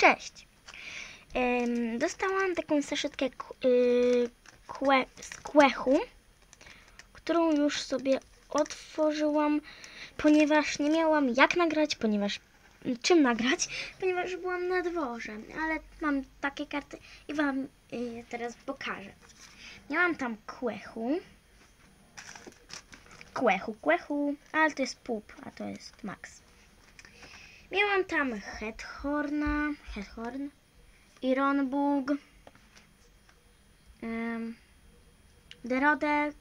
Cześć! Dostałam taką saszetkę y, kłe, z kłechu, którą już sobie otworzyłam, ponieważ nie miałam jak nagrać, ponieważ czym nagrać, ponieważ byłam na dworze, ale mam takie karty i Wam y, teraz pokażę. Miałam tam kłechu, kłechu, kłechu, ale to jest pup, a to jest Max. Miałam tam Headhorna, Headhorn, Ironbug, um, Derodę,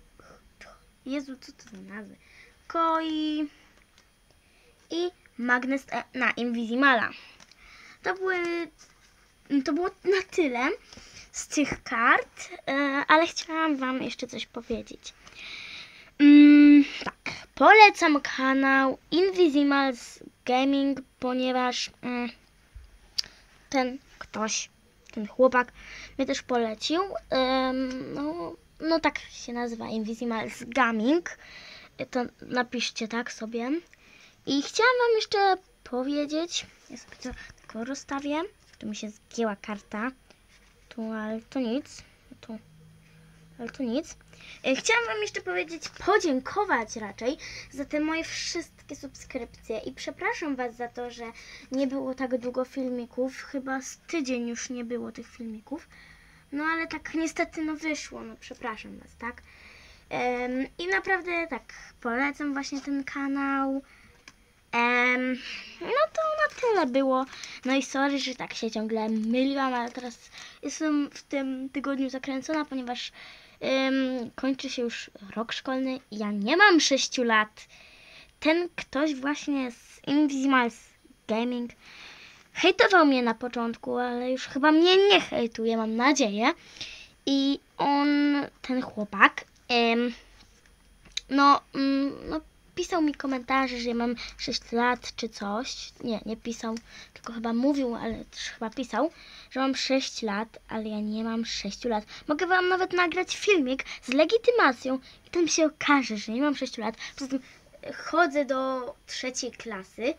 Jezu, co to za nazwy? Koi i Magnes e, na Invisimala. To były, to było na tyle z tych kart, e, ale chciałam Wam jeszcze coś powiedzieć. Mm, tak, polecam kanał Invisimals Gaming, ponieważ mm, ten ktoś, ten chłopak mnie też polecił. Em, no, no tak się nazywa Invisimals Gaming. To napiszcie tak sobie. I chciałam Wam jeszcze powiedzieć, ja sobie to tylko rozstawię. Tu mi się zgięła karta. Tu, ale to nic. Tu, ale to nic. E, Chciałam Wam jeszcze powiedzieć, podziękować raczej za te moje wszystkie subskrypcje i przepraszam Was za to, że nie było tak długo filmików, chyba z tydzień już nie było tych filmików, no ale tak niestety no wyszło, no przepraszam Was, tak? Em, I naprawdę tak, polecam właśnie ten kanał. Em, no to na tyle było. No i sorry, że tak się ciągle myliłam, ale teraz jestem w tym tygodniu zakręcona, ponieważ em, kończy się już rok szkolny i ja nie mam 6 lat. Ten ktoś właśnie z Invisimals Gaming hejtował mnie na początku, ale już chyba mnie nie hejtuje, mam nadzieję. I on, ten chłopak, em, no, mm, no, pisał mi komentarze, że ja mam 6 lat czy coś. Nie, nie pisał, tylko chyba mówił, ale też chyba pisał, że mam 6 lat, ale ja nie mam 6 lat. Mogę wam nawet nagrać filmik z legitymacją i tam się okaże, że nie mam 6 lat. Poza tym e, chodzę do trzeciej klasy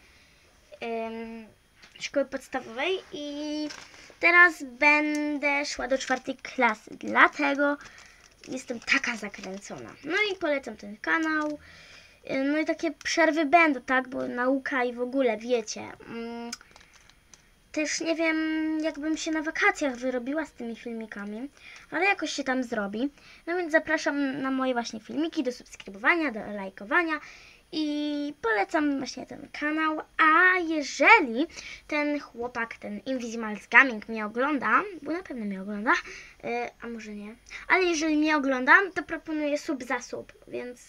szkoły podstawowej i teraz będę szła do czwartej klasy. Dlatego jestem taka zakręcona. No i polecam ten kanał. Y, No i takie przerwy będą, tak? Bo nauka i w ogóle, wiecie. mm, Też nie wiem, jakbym się na wakacjach wyrobiła z tymi filmikami, ale jakoś się tam zrobi. No więc zapraszam na moje właśnie filmiki do subskrybowania, do lajkowania i polecam właśnie ten kanał. A jeżeli ten chłopak, ten Invisimals Gaming mnie ogląda, bo na pewno mnie ogląda, y, a może nie, ale jeżeli mnie ogląda, to proponuję sub za sub, więc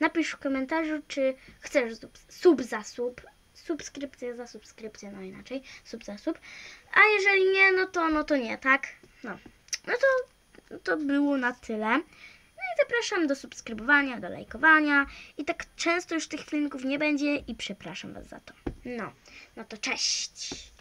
napisz w komentarzu, czy chcesz sub, za sub, subskrypcję za subskrypcję, no inaczej, sub za sub, a jeżeli nie, no to, no to nie, tak? No, no to, to było na tyle. Zapraszam do subskrybowania, do lajkowania i tak często już tych filmików nie będzie i przepraszam Was za to. No, no to cześć!